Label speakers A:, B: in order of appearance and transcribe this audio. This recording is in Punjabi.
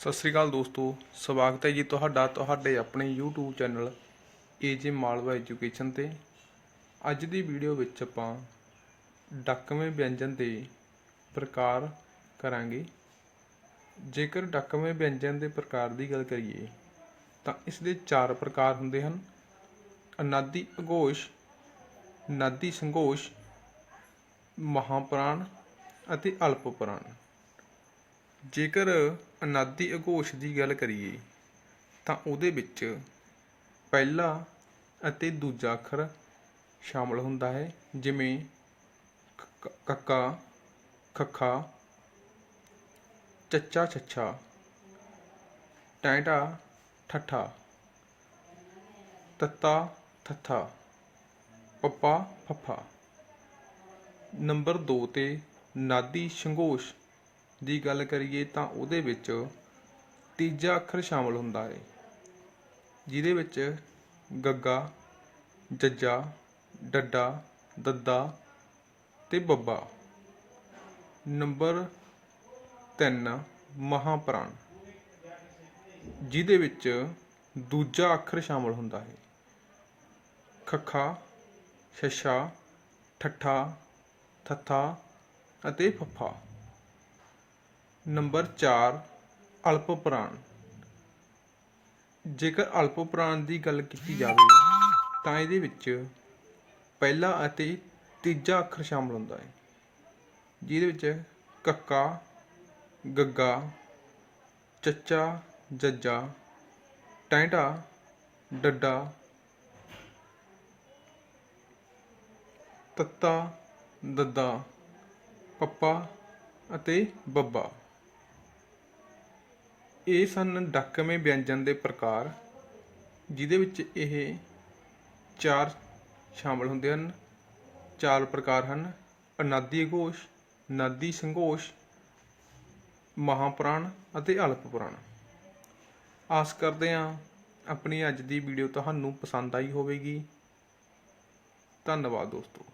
A: ਸਤਿ ਸ੍ਰੀ ਅਕਾਲ ਦੋਸਤੋ, ਸਵਾਗਤ ਹੈ ਜੀ ਤੁਹਾਡਾ ਤੁਹਾਡੇ ਆਪਣੇ YouTube channel AJ Malwa education ਤੇ। ਅੱਜ ਦੀ ਵੀਡੀਓ ਵਿੱਚ ਆਪਾਂ ਡੱਕਵੇਂ ਵਿਅੰਜਨ ਦੇ ਪ੍ਰਕਾਰ ਕਰਾਂਗੇ। ਜੇਕਰ ਡੱਕਵੇਂ ਵਿਅੰਜਨ ਦੇ ਪ੍ਰਕਾਰ ਦੀ ਗੱਲ ਕਰੀਏ, ਤਾਂ ਇਸ ਦੇ ਚਾਰ ਪ੍ਰਕਾਰ ਹੁੰਦੇ ਹਨ। ਅਨਾਦੀ ਅਗੋਸ਼, ਨਾਦੀ ਸੰਗੋਸ਼, ਮਹਾਪ੍ਰਾਣ ਅਤੇ ਅਲਪ ਪ੍ਰਾਣ ਜੇਕਰ ਅਨਾਦੀ ਅਘੋਸ਼ ਦੀ ਗੱਲ ਕਰੀਏ, ਤਾਂ ਉਹਦੇ ਵਿੱਚ ਪਹਿਲਾ ਅਤੇ ਦੂਜਾ ਅੱਖਰ ਸ਼ਾਮਲ ਹੁੰਦਾ ਹੈ, ਜਿਵੇਂ ਕ- ਕੱਕਾ, ਖੱਖਾ, ਚੱਚਾ ਛੱਛਾ, ਟੈਂਟਾ ਠੱਠਾ, ਤੱਤਾ ਥੱਥਾ, ਪੱਪਾ ਫੱਫਾ। ਨੰਬਰ 2 ਤੇ ਨਾਦੀ ਸੰਘੋਸ਼ ਦੀ ਗੱਲ ਕਰੀਏ ਤਾਂ ਉਹਦੇ ਵਿੱਚ ਤੀਜਾ ਅੱਖਰ ਸ਼ਾਮਲ ਹੁੰਦਾ ਹੈ ਜਿਹਦੇ ਵਿੱਚ ਗੱਗਾ, ਜੱਜਾ, ਡੱਡਾ, ਦੱਦਾ ਤੇ ਬੱਬਾ। ਨੰਬਰ 3 ਮਹਾਪ੍ਰਾਣ, ਜਿਹਦੇ ਵਿੱਚ ਦੂਜਾ ਅੱਖਰ ਸ਼ਾਮਲ ਹੁੰਦਾ ਹੈ ਖੱਖਾ, ਛੱਛਾ, ਠੱਠਾ, ਥੱਥਾ ਅਤੇ ਫੱਫਾ। ਨੰਬਰ 4 ਅਲਪ ਪ੍ਰਾਣ। ਜੇਕਰ ਅਲਪ ਪ੍ਰਾਣ ਦੀ ਗੱਲ ਕੀਤੀ ਜਾਵੇ, ਤਾਂ ਇਹਦੇ ਵਿੱਚ ਪਹਿਲਾ ਅਤੇ ਤੀਜਾ ਅੱਖਰ ਸ਼ਾਮਲ ਹੁੰਦਾ ਹੈ, ਜਿਹਦੇ ਵਿੱਚ ਕੱਕਾ, ਗੱਗਾ, ਚੱਚਾ, ਜੱਜਾ, ਟੈਂਟਾ, ਡੱਡਾ, ਤੱਤਾ, ਦੱਦਾ, ਪੱਪਾ ਅਤੇ ਬੱਬਾ। ਇਹ ਸਨ ਡੱਕਵੇਂ ਵਿਅੰਜਨ ਦੇ ਪ੍ਰਕਾਰ, ਜਿਹਦੇ ਵਿੱਚ ਇਹ ਚਾਰ ਸ਼ਾਮਲ ਹੁੰਦੇ ਹਨ। ਚਾਰ ਪ੍ਰਕਾਰ ਹਨ, ਅਨਾਦੀ ਅਘੋਸ਼ ਨਾਦੀ ਸੰਘੋਸ਼, ਮਹਾਪ੍ਰਾਣ ਅਤੇ ਅਲਪ ਪੁਰਾਣ ਆਸ ਕਰਦੇ ਹਾਂ ਆਪਣੀ ਅੱਜ ਦੀ ਵੀਡੀਓ ਤੁਹਾਨੂੰ ਪਸੰਦ ਆਈ ਹੋਵੇਗੀ। ਧੰਨਵਾਦ ਦੋਸਤੋ।